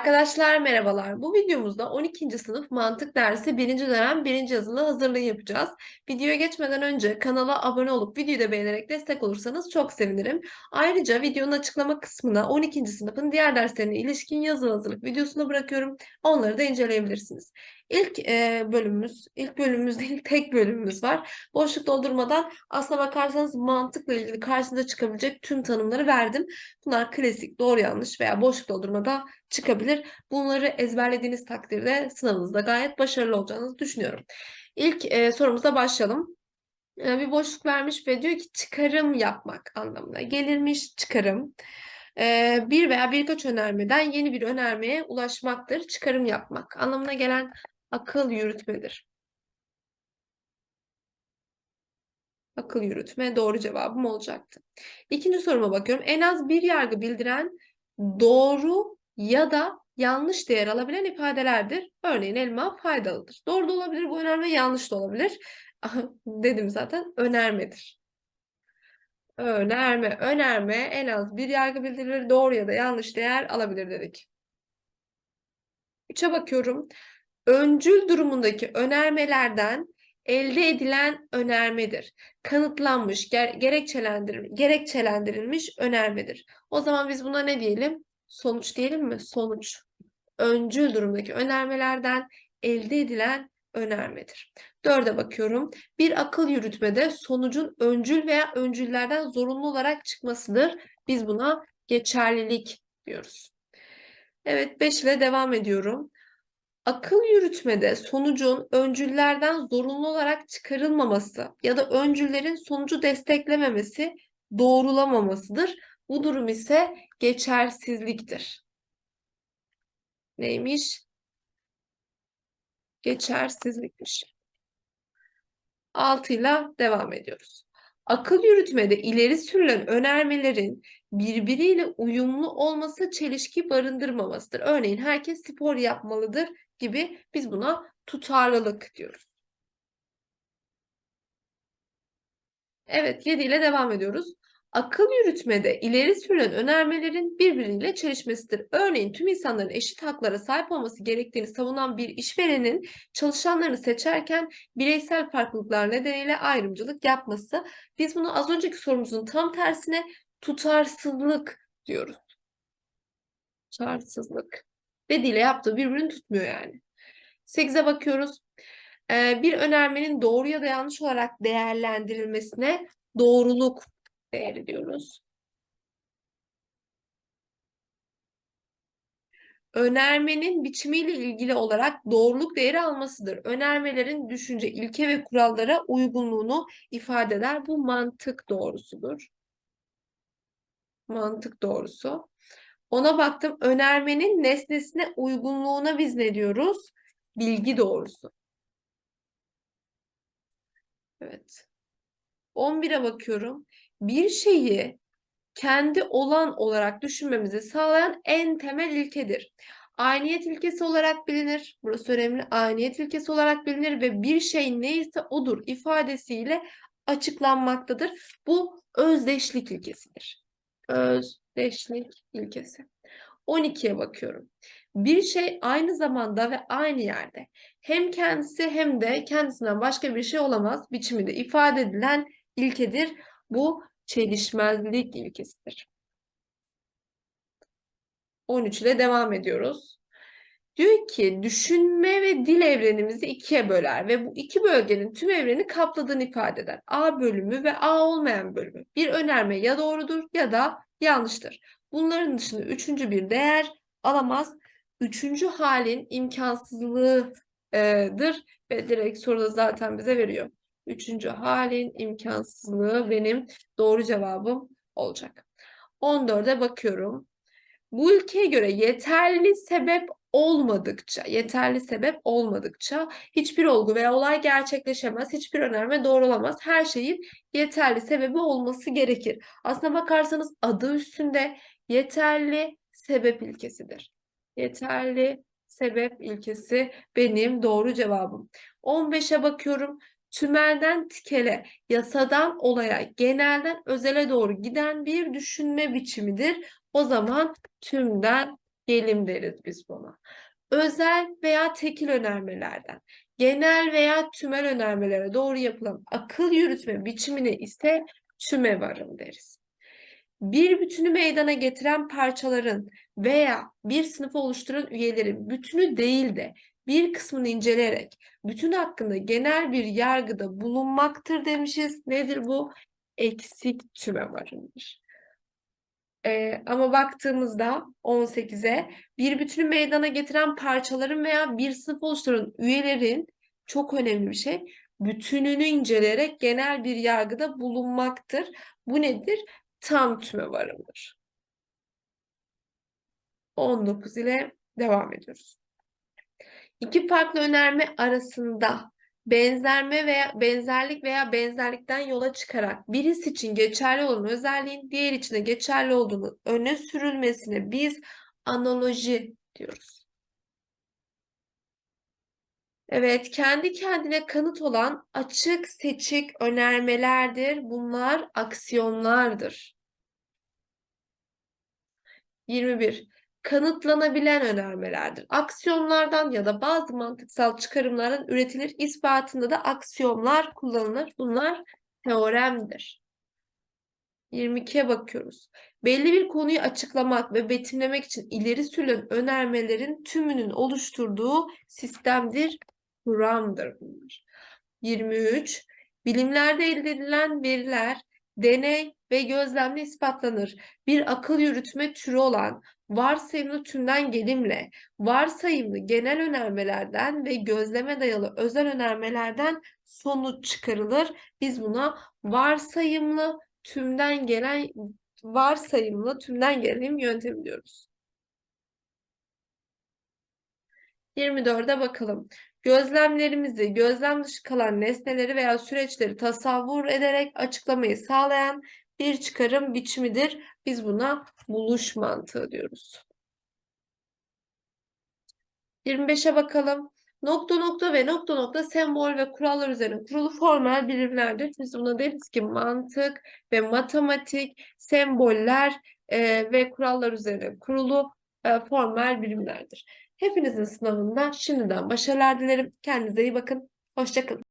Arkadaşlar merhabalar. Bu videomuzda 12. sınıf mantık dersi 1. dönem 1. yazılı hazırlığı yapacağız. Videoya geçmeden önce kanala abone olup videoyu da beğenerek destek olursanız çok sevinirim. Ayrıca videonun açıklama kısmına 12. sınıfın diğer derslerine ilişkin yazılı hazırlık videosunu bırakıyorum. Onları da inceleyebilirsiniz. İlk e, bölümümüz, ilk bölümümüz değil tek bölümümüz var. Boşluk doldurmadan aslına bakarsanız mantıkla ilgili karşınıza çıkabilecek tüm tanımları verdim. Bunlar klasik, doğru yanlış veya boşluk doldurmada çıkabilir. Bunları ezberlediğiniz takdirde sınavınızda gayet başarılı olacağınızı düşünüyorum. İlk e, sorumuzla başlayalım. E, bir boşluk vermiş ve diyor ki çıkarım yapmak anlamına gelirmiş çıkarım. E, bir veya birkaç önermeden yeni bir önermeye ulaşmaktır. Çıkarım yapmak anlamına gelen akıl yürütmedir. Akıl yürütme doğru cevabım olacaktı. İkinci soruma bakıyorum. En az bir yargı bildiren doğru ya da yanlış değer alabilen ifadelerdir. Örneğin elma faydalıdır. Doğru da olabilir bu önerme, yanlış da olabilir. Dedim zaten önermedir. Önerme, önerme en az bir yargı bildirilir. Doğru ya da yanlış değer alabilir dedik. Üçe bakıyorum. Öncül durumundaki önermelerden elde edilen önermedir. Kanıtlanmış, ger gerekçelendir gerekçelendirilmiş önermedir. O zaman biz buna ne diyelim? Sonuç diyelim mi? Sonuç. Öncül durumdaki önermelerden elde edilen önermedir. Dörde bakıyorum. Bir akıl yürütmede sonucun öncül veya öncüllerden zorunlu olarak çıkmasıdır. Biz buna geçerlilik diyoruz. Evet 5 ile devam ediyorum. Akıl yürütmede sonucun öncüllerden zorunlu olarak çıkarılmaması ya da öncüllerin sonucu desteklememesi doğrulamamasıdır. Bu durum ise geçersizliktir. Neymiş? Geçersizlikmiş. 6 ile devam ediyoruz. Akıl yürütmede ileri sürülen önermelerin birbiriyle uyumlu olması çelişki barındırmamasıdır. Örneğin herkes spor yapmalıdır gibi biz buna tutarlılık diyoruz. Evet 7 ile devam ediyoruz. Akıl yürütmede ileri sürülen önermelerin birbiriyle çelişmesidir. Örneğin tüm insanların eşit haklara sahip olması gerektiğini savunan bir işverenin çalışanlarını seçerken bireysel farklılıklar nedeniyle ayrımcılık yapması. Biz bunu az önceki sorumuzun tam tersine tutarsızlık diyoruz. Tutarsızlık. Dediğiyle yaptığı birbirini tutmuyor yani. 8'e bakıyoruz. Ee, bir önermenin doğru ya da yanlış olarak değerlendirilmesine doğruluk değeri diyoruz. Önermenin biçimiyle ilgili olarak doğruluk değeri almasıdır. Önermelerin düşünce, ilke ve kurallara uygunluğunu ifade eder. Bu mantık doğrusudur. Mantık doğrusu. Ona baktım. Önermenin nesnesine uygunluğuna biz ne diyoruz? Bilgi doğrusu. Evet. 11'e bakıyorum bir şeyi kendi olan olarak düşünmemizi sağlayan en temel ilkedir. Ayniyet ilkesi olarak bilinir. Burası önemli. Ayniyet ilkesi olarak bilinir ve bir şey neyse odur ifadesiyle açıklanmaktadır. Bu özdeşlik ilkesidir. Özdeşlik ilkesi. 12'ye bakıyorum. Bir şey aynı zamanda ve aynı yerde hem kendisi hem de kendisinden başka bir şey olamaz biçiminde ifade edilen ilkedir. Bu çelişmezlik ilkesidir. 13 ile devam ediyoruz. Diyor ki düşünme ve dil evrenimizi ikiye böler ve bu iki bölgenin tüm evreni kapladığını ifade eder. A bölümü ve A olmayan bölümü. Bir önerme ya doğrudur ya da yanlıştır. Bunların dışında üçüncü bir değer alamaz. Üçüncü halin imkansızlığıdır ve direkt soruda zaten bize veriyor. Üçüncü halin imkansızlığı benim doğru cevabım olacak. 14'e bakıyorum. Bu ülkeye göre yeterli sebep olmadıkça, yeterli sebep olmadıkça hiçbir olgu veya olay gerçekleşemez, hiçbir önerme doğru olamaz. Her şeyin yeterli sebebi olması gerekir. Aslına bakarsanız adı üstünde yeterli sebep ilkesidir. Yeterli sebep ilkesi benim doğru cevabım. 15'e bakıyorum tümelden tikele, yasadan olaya, genelden özele doğru giden bir düşünme biçimidir. O zaman tümden Gelim deriz biz buna. Özel veya tekil önermelerden, genel veya tümel önermelere doğru yapılan akıl yürütme biçimine ise tümevarım deriz. Bir bütünü meydana getiren parçaların veya bir sınıfı oluşturan üyelerin bütünü değil de bir kısmını inceleyerek bütün hakkında genel bir yargıda bulunmaktır demişiz. Nedir bu? Eksik tümevarımdır. Ee, ama baktığımızda 18'e bir bütünü meydana getiren parçaların veya bir sınıf oluşturan üyelerin çok önemli bir şey. Bütününü inceleyerek genel bir yargıda bulunmaktır. Bu nedir? Tam tümevarımdır. 19 ile devam ediyoruz. İki farklı önerme arasında benzerme veya benzerlik veya benzerlikten yola çıkarak birisi için geçerli olan özelliğin diğer için de geçerli olduğunu öne sürülmesine biz analoji diyoruz. Evet, kendi kendine kanıt olan açık seçik önermelerdir. Bunlar aksiyonlardır. 21. Kanıtlanabilen önermelerdir. Aksiyonlardan ya da bazı mantıksal çıkarımlardan üretilir. İspatında da aksiyonlar kullanılır. Bunlar teoremdir. 22'ye bakıyoruz. Belli bir konuyu açıklamak ve betimlemek için ileri sürülen önermelerin tümünün oluşturduğu sistemdir, kuramdır bunlar. 23. Bilimlerde elde edilen veriler deney ve gözlemle ispatlanır. Bir akıl yürütme türü olan varsayımlı tümden gelimle, varsayımlı genel önermelerden ve gözleme dayalı özel önermelerden sonuç çıkarılır. Biz buna varsayımlı tümden gelen varsayımlı tümden gelelim yöntemi diyoruz. 24'e bakalım. Gözlemlerimizi, gözlem dışı kalan nesneleri veya süreçleri tasavvur ederek açıklamayı sağlayan bir çıkarım biçimidir. Biz buna buluş mantığı diyoruz. 25'e bakalım. Nokta nokta ve nokta nokta sembol ve kurallar üzerine kurulu formel birimlerdir. Biz buna deriz ki mantık ve matematik semboller e, ve kurallar üzerine kurulu e, formel birimlerdir. Hepinizin sınavında şimdiden başarılar dilerim. Kendinize iyi bakın. Hoşçakalın.